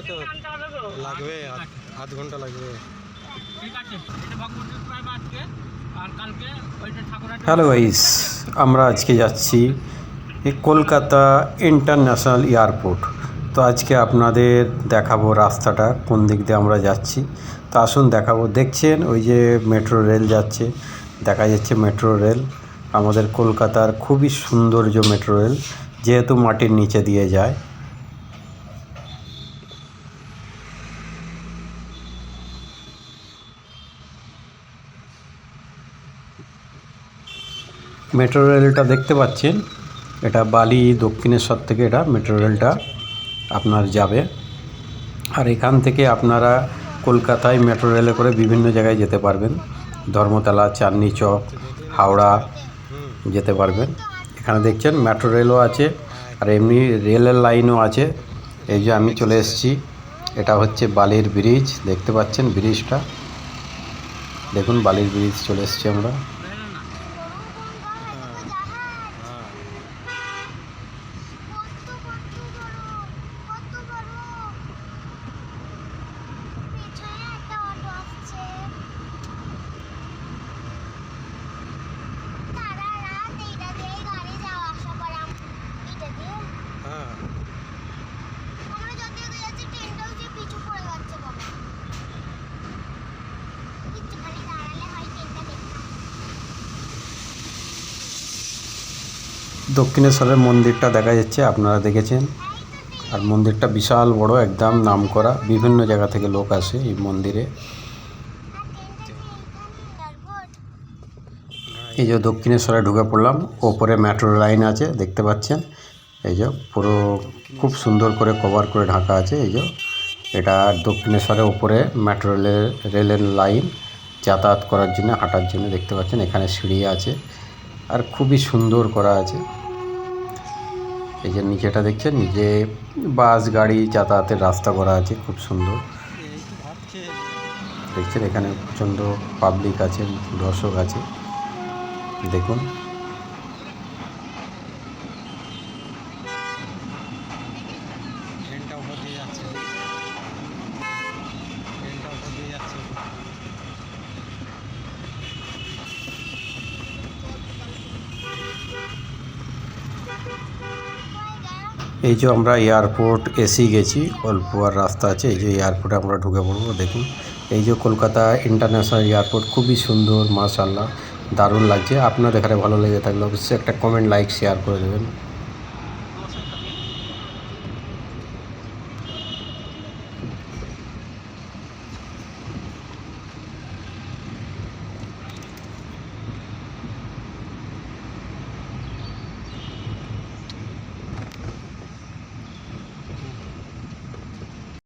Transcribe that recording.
হয়তো লাগবে আধ- ঘণ্টা লাগবে। হ্যালো গাইস আমরা আজকে যাচ্ছি এই কলকাতা ইন্টারন্যাশনাল এয়ারপোর্ট। তো আজকে আপনাদের দেখাবো রাস্তাটা কোন দিক দিয়ে আমরা যাচ্ছি। তো আসুন দেখাবো দেখছেন ওই যে মেট্রো রেল যাচ্ছে দেখা যাচ্ছে মেট্রো রেল। আমাদের কলকাতার খুবই সৌন্দর্য মেট্রো রেল যেহেতু মাটির নিচে দিয়ে যায়। মেট্রো রেলটা দেখতে পাচ্ছেন। এটা বালি দক্ষিণেশ্বর থেকে এটা মেট্রো রেলটা আপনার যাবে। আর এখান থেকে আপনারা কলকাতায় মেট্রো রেলে করে বিভিন্ন জায়গায় যেতে পারবেন। ধর্মতলা, চাঁদনি চক, হাওড়া যেতে পারবেন। এখানে দেখছেন মেট্রো রেলও আছে আর এমনি রেলের লাইনও আছে। এই যে আমি চলে এসেছি। এটা হচ্ছে বালির ব্রিজ। দেখতে পাচ্ছেন ব্রিজটা? দেখুন বালির ব্রিজ চলে এসেছি আমরা কত কত বড় কত বড় পেছনে একটা অটো আসছে তারা রাত এইটা দিয়ে গাড়ি যাওয়া আসা করে আম- এটা দিয়ে হ্যাঁ আমরা যদিও যাচ্ছি ট্রেনটাও যে পিছু পড়ে যাচ্ছে বাবা একটুখানি দাঁড়ালে হয় ট্রেনটা দেখতাম দক্ষিণেশ্বরের মন্দিরটা দেখা যাচ্ছে, আপনারা দেখেছেন। আর মন্দিরটা বিশাল বড়, একদম নামকরা। বিভিন্ন জায়গা থেকে লোক আসে এই মন্দিরে। এই যে দক্ষিণেশ্বরে ঢুকে পড়লাম, ওপরে মেট্রো লাইন আছে, দেখতে পাচ্ছেন। এই যে পুরো খুব সুন্দর করে কভার করে ঢাকা আছে, এই যে। এটা দক্ষিণেশ্বরের ওপরে মেট্রো রেলের লাইন যাতায়াত করার জন্য, হাঁটার জন্য দেখতে পাচ্ছেন, এখানে সিঁড়ি আছে। আর খুবই সুন্দর করা আছে। এই যে নিচেটা দেখছেন নিচে বাস, গাড়ি, যাতায়াতের রাস্তা করা আছে, খুব সুন্দর। দেখছেন এখানে প্রচণ্ড পাবলিক আছে, দর্শক আছে। দেখুন ট্রেনটা উপর দিয়ে যাচ্ছে ট্রেনটা উপর দিয়ে যাচ্ছে এই যে আমরা এয়ারপোর্ট এসি গেছি, অল্প আর রাস্তা আছে, এই যে এয়ারপোর্টে আমরা ঢুকে পড়ব, দেখুন। এই যে কলকাতা ইন্টারন্যাশনাল এয়ারপোর্ট খুবই সুন্দর মাশাল্লাহ দারুণ লাগছে। আপনার এখানে ভালো লেগে থাকলে অবশ্যই একটা কমেন্ট লাইক শেয়ার করে দেবেন।